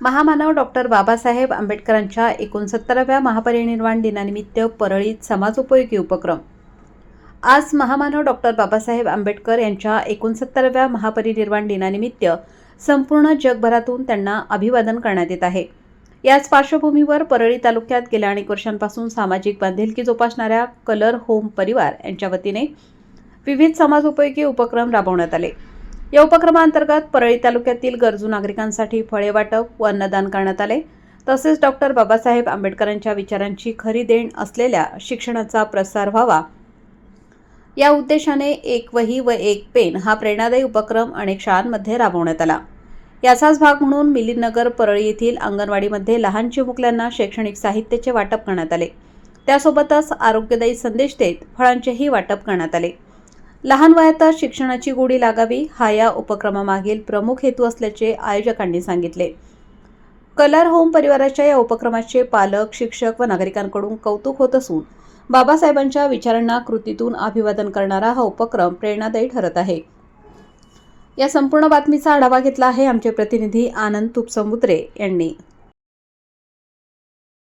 महामानव डॉक्टर बाबासाहेब आंबेडकरांच्या एकोणसत्तराव्या महापरिनिर्वाण दिनानिमित्त परळीत समाजोपयोगी उपक्रम. आज महामानव डॉक्टर बाबासाहेब आंबेडकर यांच्या एकोणसत्तराव्या महापरिनिर्वाण दिनानिमित्त संपूर्ण जगभरातून त्यांना अभिवादन करण्यात येत आहे. याच पार्श्वभूमीवर परळी तालुक्यात गेल्या अनेक वर्षांपासून सामाजिक बांधिलकी जोपासणाऱ्या कलर होम परिवार यांच्या वतीने विविध समाजोपयोगी उपक्रम राबवण्यात आले. या उपक्रमांतर्गत परळी तालुक्यातील गरजू नागरिकांसाठी फळे वाटप व अन्नदान करण्यात आले. तसेच डॉक्टर बाबासाहेब आंबेडकरांच्या विचारांची खरी देण असलेल्या शिक्षणाचा प्रसार व्हावा. या उद्देशाने एक वही व एक पेन हा प्रेरणादायी उपक्रम अनेक शाळांमध्ये राबवण्यात आला. याचाच भाग म्हणून मिलिंदनगर परळी येथील अंगणवाडीमध्ये लहान चिमुकल्यांना शैक्षणिक साहित्याचे वाटप करण्यात आले. त्यासोबतच आरोग्यदायी संदेश देत फळांचेही वाटप करण्यात आले. लहान वयातच शिक्षणाची गोडी लागावी हा या उपक्रमामागील प्रमुख हेतू असल्याचे आयोजकांनी सांगितले. कलर होम परिवाराच्या या उपक्रमाचे पालक शिक्षक व नागरिकांकडून कौतुक होत असून बाबासाहेबांच्या विचारांना कृतीतून अभिवादन करणारा हा उपक्रम प्रेरणादायी ठरत आहे. या संपूर्ण बातमीचा आढावा घेतला आहे आमचे प्रतिनिधी आनंद तुपसमुद्रे यांनी.